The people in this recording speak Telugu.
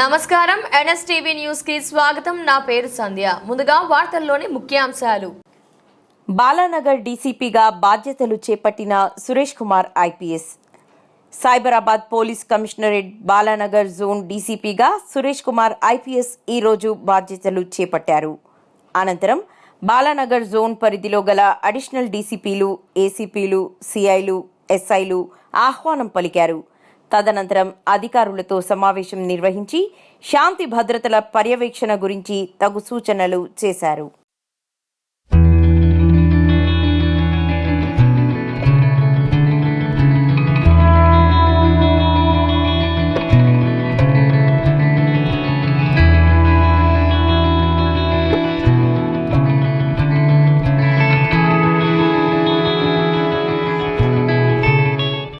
నమస్కారం. ఎన్ఎస్టీవీ న్యూస్కి స్వాగతం. నా పేరు సంధ్య. ముందుగా వార్తల్లోని ముఖ్యాంశాలు. బాలానగర్ డీసీపీగా బాధ్యతలు చేపట్టిన Suresh Kumar IPS. Cyberabad police commissionerate Balanagar zone డీసీపీగా Suresh Kumar IPS ఈరోజు బాధ్యతలు చేపట్టారు. అనంతరం బాలానగర్ జోన్ పరిధిలో గల అడిషనల్ డీసీపీలు ఏసీపీలు సిఐలు ఎస్ఐలు ఆహ్వానం పలికారు. తదనంతరం అధికారులతో సమావేశం నిర్వహించి శాంతి భద్రతల పర్యవేక్షణ గురించి తగు సూచనలు చేశారు.